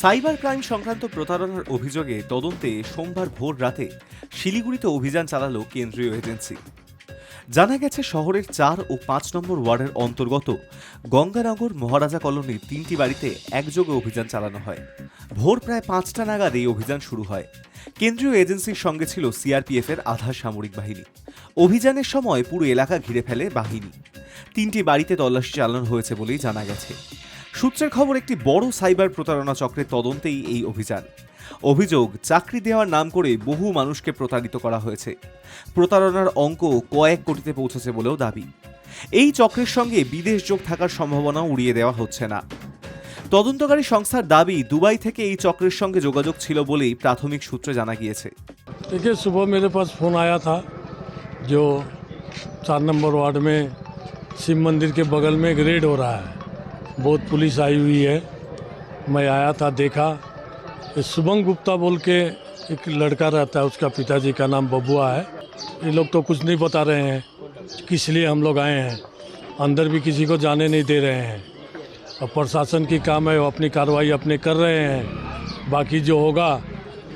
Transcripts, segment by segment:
Cyber crime সংক্রান্ত প্রতারণার অভিযোগে তদন্তে সোমবার ভোর রাতে শিলিগুড়িতে অভিযান চালালো কেন্দ্রীয় এজেন্সি। জানা গেছে, শহরের চার ও পাঁচ নম্বর ওয়ার্ডের অন্তর্গত গঙ্গানগর মহারাজা কলোনির তিনটি বাড়িতে একযোগে অভিযান চালানো হয়। ভোর প্রায় পাঁচটা নাগাদ এই অভিযান শুরু হয়। কেন্দ্রীয় এজেন্সির সঙ্গে ছিল সিআরপিএফ এর আধা সামরিক বাহিনী। অভিযানের সময় পুরো এলাকা ঘিরে ফেলে বাহিনী। তিনটি বাড়িতে তল্লাশি চালানো হয়েছে বলেই জানা গেছে। সূত্রের খবর একটি বড় সাইবার প্রতারণা চক্রের তদন্তেই এই অভিযান অভিযোগ চাকরি দেওয়ার নাম করে বহু মানুষকে প্রতারিত করা হয়েছে প্রতারণার অঙ্ক কয়েক কোটিতে পৌঁছেছে বলেও দাবি এই চক্রের সঙ্গে বিদেশ যোগ থাকার সম্ভাবনা উড়িয়ে দেওয়া হচ্ছে না তদন্তকারী সংস্থার দাবি দুবাই থেকে এই চক্রের সঙ্গে যোগাযোগ ছিল বলেই প্রাথমিক সূত্রে জানা গিয়েছে देखिए सुबह मेरे पास फ़ोन आया था जो चार नंबर वार्ड में शिव मंदिर के बगल में एक रेड हो रहा है बहुत पुलिस आई हुई है। मैं आया था, देखा। शुभम गुप्ता बोल के एक लड़का रहता है, उसका पिताजी का नाम बबुआ है। ये लोग तो कुछ नहीं बता रहे हैं किस लिए हम लोग आए हैं। अंदर भी किसी को जाने नहीं दे रहे हैं। और प्रशासन की काम है, वो अपनी कार्रवाई अपने कर रहे हैं। बाकी जो होगा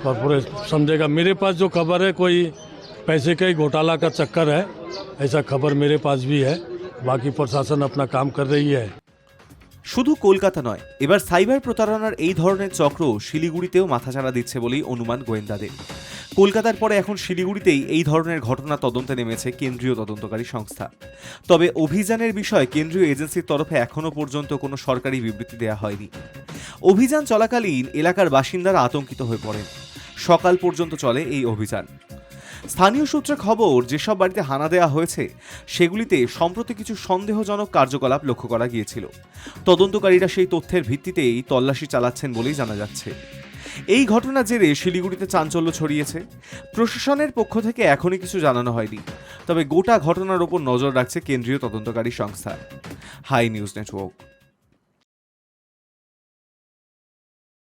कॉरपोरेट समझेगा। मेरे पास जो खबर है, कोई पैसे का ही घोटाला का चक्कर है, ऐसा खबर मेरे पास भी है। बाकी प्रशासन अपना काम कर रही है। শুধু কলকাতা নয়, এবার সাইবার প্রতারণার এই ধরনের চক্র শিলিগুড়িতেও মাথাচাড়া দিচ্ছে বলেই অনুমান গোয়েন্দাদের। কলকাতার পরে এখন শিলিগুড়িতেই এই ধরনের ঘটনা তদন্তে নেমেছে কেন্দ্রীয় তদন্তকারী সংস্থা। তবে অভিযানের বিষয়ে কেন্দ্রীয় এজেন্সির তরফে এখনও পর্যন্ত কোনো সরকারি বিবৃতি দেওয়া হয়নি। অভিযান চলাকালীন এলাকার বাসিন্দারা আতঙ্কিত হয়ে পড়েন। সকাল পর্যন্ত চলে এই অভিযান। স্থানীয় সূত্রে খবর, যেসব বাড়িতে হানা দেওয়া হয়েছে, সেগুলিতে সম্প্রতি কিছু সন্দেহজনক কার্যকলাপ লক্ষ্য করা গিয়েছিল। তদন্তকারীরা সেই তথ্যের ভিত্তিতেই তল্লাশি চালাচ্ছেন বলেই জানা যাচ্ছে। এই ঘটনার জেরে শিলিগুড়িতে চাঞ্চল্য ছড়িয়েছে। প্রশাসনের পক্ষ থেকে এখনই কিছু জানানো হয়নি। তবে গোটা ঘটনার ওপর নজর রাখছে কেন্দ্রীয় তদন্তকারী সংস্থা। Hi News Network.